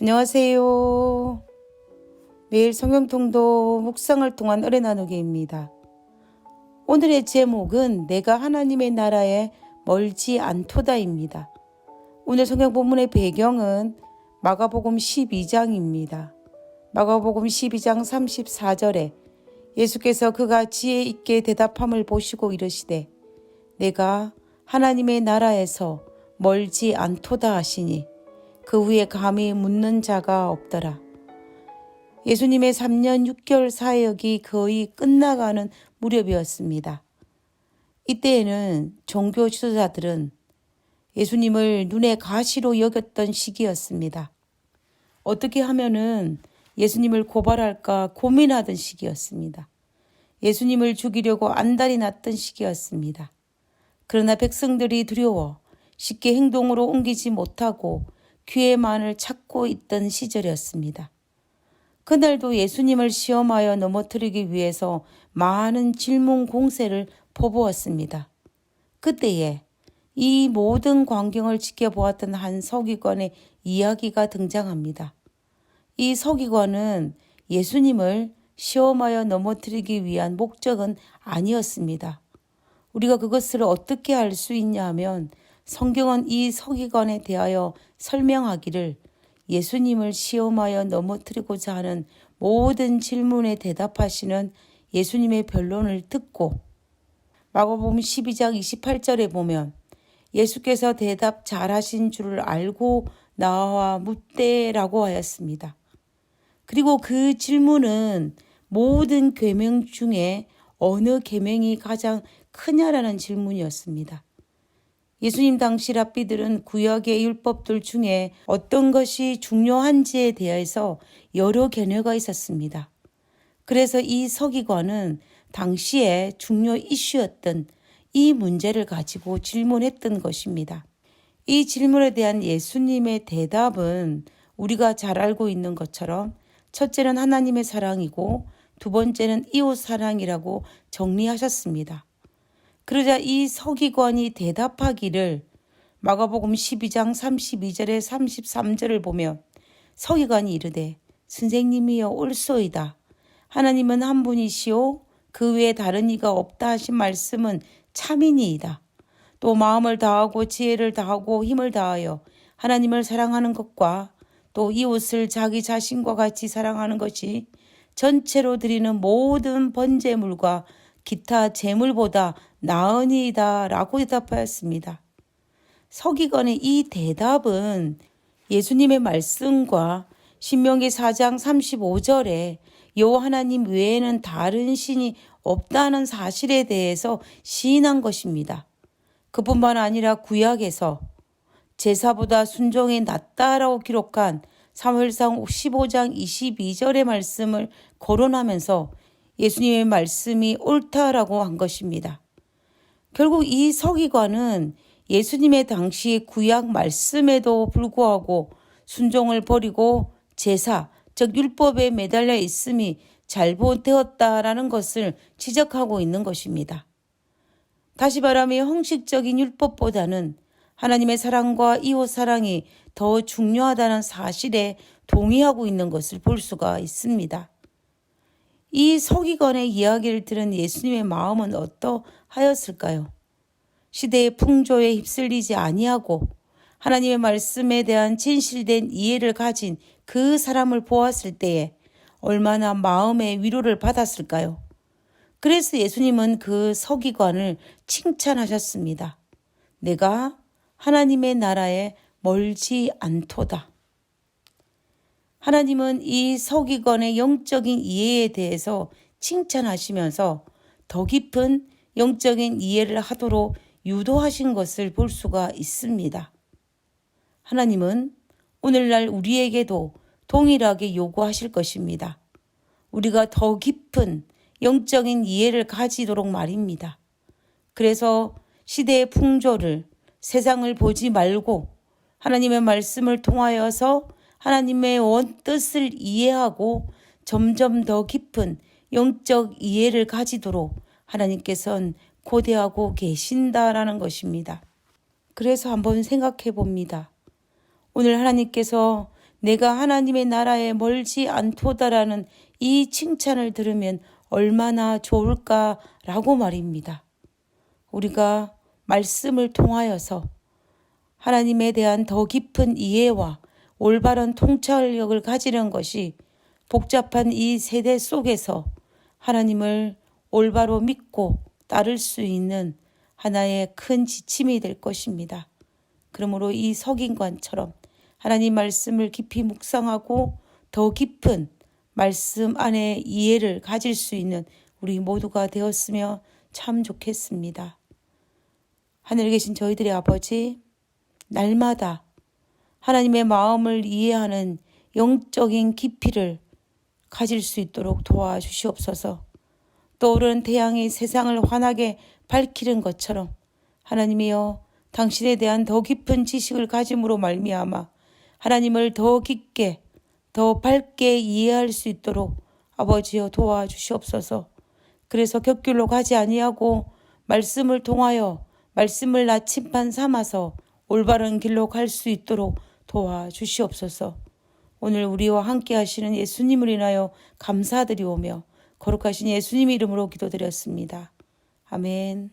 안녕하세요. 매일 성경통도 묵상을 통한 은혜 나누기입니다. 오늘의 제목은 내가 하나님의 나라에 멀지 않도다입니다. 오늘 성경 본문의 배경은 마가복음 12장입니다. 마가복음 12장 34절에 예수께서 그가 지혜 있게 대답함을 보시고 이르시되 내가 하나님의 나라에서 멀지 않도다 하시니 그 후에 감히 묻는 자가 없더라. 예수님의 3년 6개월 사역이 거의 끝나가는 무렵이었습니다. 이때에는 종교 지도자들은 예수님을 눈에 가시로 여겼던 시기였습니다. 어떻게 하면은 예수님을 고발할까 고민하던 시기였습니다. 예수님을 죽이려고 안달이 났던 시기였습니다. 그러나 백성들이 두려워 쉽게 행동으로 옮기지 못하고 귀에만을 찾고 있던 시절이었습니다. 그날도 예수님을 시험하여 넘어뜨리기 위해서 많은 질문 공세를 퍼부었습니다. 그때에 이 모든 광경을 지켜보았던 한 서기관의 이야기가 등장합니다. 이 서기관은 예수님을 시험하여 넘어뜨리기 위한 목적은 아니었습니다. 우리가 그것을 어떻게 알 수 있냐 하면 성경은 이 서기관에 대하여 설명하기를 예수님을 시험하여 넘어뜨리고자 하는 모든 질문에 대답하시는 예수님의 변론을 듣고 마가복음 12장 28절에 보면 예수께서 대답 잘하신 줄을 알고 나와 묻되라고 하였습니다. 그리고 그 질문은 모든 계명 중에 어느 계명이 가장 크냐라는 질문이었습니다. 예수님 당시 랍비들은 구약의 율법들 중에 어떤 것이 중요한지에 대해서 여러 견해가 있었습니다. 그래서 이 서기관은 당시에 중요 이슈였던 이 문제를 가지고 질문했던 것입니다. 이 질문에 대한 예수님의 대답은 우리가 잘 알고 있는 것처럼 첫째는 하나님의 사랑이고 두 번째는 이웃 사랑이라고 정리하셨습니다. 그러자 이 서기관이 대답하기를 마가복음 12장 32절에 33절을 보면 서기관이 이르되 선생님이여 옳소이다. 하나님은 한 분이시오 그 외에 다른 이가 없다 하신 말씀은 참이니이다. 또 마음을 다하고 지혜를 다하고 힘을 다하여 하나님을 사랑하는 것과 또 이웃을 자기 자신과 같이 사랑하는 것이 전체로 드리는 모든 번제물과 기타 제물보다 나으니이다 라고 대답하였습니다. 서기관의 이 대답은 예수님의 말씀과 신명기 4장 35절에 여호와 하나님 외에는 다른 신이 없다는 사실에 대해서 시인한 것입니다. 그뿐만 아니라 구약에서 제사보다 순종이 낫다라고 기록한 사무엘상 15장 22절의 말씀을 거론하면서 예수님의 말씀이 옳다라고 한 것입니다. 결국 이 서기관은 예수님의 당시 구약 말씀에도 불구하고 순종을 버리고 제사, 즉 율법에 매달려 있음이 잘못되었다라는 것을 지적하고 있는 것입니다. 다시 말하면 형식적인 율법보다는 하나님의 사랑과 이웃 사랑이 더 중요하다는 사실에 동의하고 있는 것을 볼 수가 있습니다. 이 서기관의 이야기를 들은 예수님의 마음은 어떠하였을까요? 시대의 풍조에 휩쓸리지 아니하고 하나님의 말씀에 대한 진실된 이해를 가진 그 사람을 보았을 때에 얼마나 마음의 위로를 받았을까요? 그래서 예수님은 그 서기관을 칭찬하셨습니다. 내가 하나님의 나라에 멀지 않도다. 하나님은 이 서기관의 영적인 이해에 대해서 칭찬하시면서 더 깊은 영적인 이해를 하도록 유도하신 것을 볼 수가 있습니다. 하나님은 오늘날 우리에게도 동일하게 요구하실 것입니다. 우리가 더 깊은 영적인 이해를 가지도록 말입니다. 그래서 시대의 풍조를 세상을 보지 말고 하나님의 말씀을 통하여서 하나님의 원 뜻을 이해하고 점점 더 깊은 영적 이해를 가지도록 하나님께서는 고대하고 계신다라는 것입니다. 그래서 한번 생각해 봅니다. 오늘 하나님께서 내가 하나님의 나라에 멀지 않도다라는 이 칭찬을 들으면 얼마나 좋을까라고 말입니다. 우리가 말씀을 통하여서 하나님에 대한 더 깊은 이해와 올바른 통찰력을 가지는 것이 복잡한 이 세대 속에서 하나님을 올바로 믿고 따를 수 있는 하나의 큰 지침이 될 것입니다. 그러므로 이 석인관처럼 하나님 말씀을 깊이 묵상하고 더 깊은 말씀 안에 이해를 가질 수 있는 우리 모두가 되었으며 참 좋겠습니다. 하늘에 계신 저희들의 아버지, 날마다 하나님의 마음을 이해하는 영적인 깊이를 가질 수 있도록 도와주시옵소서. 떠오르는 태양이 세상을 환하게 밝히는 것처럼 하나님이여 당신에 대한 더 깊은 지식을 가짐으로 말미암아 하나님을 더 깊게 더 밝게 이해할 수 있도록 아버지여 도와주시옵소서. 그래서 격길로 가지 아니하고 말씀을 통하여 말씀을 나침반 삼아서 올바른 길로 갈 수 있도록 도와주시옵소서. 오늘 우리와 함께 하시는 예수님을 인하여 감사드리오며 거룩하신 예수님 이름으로 기도드렸습니다. 아멘.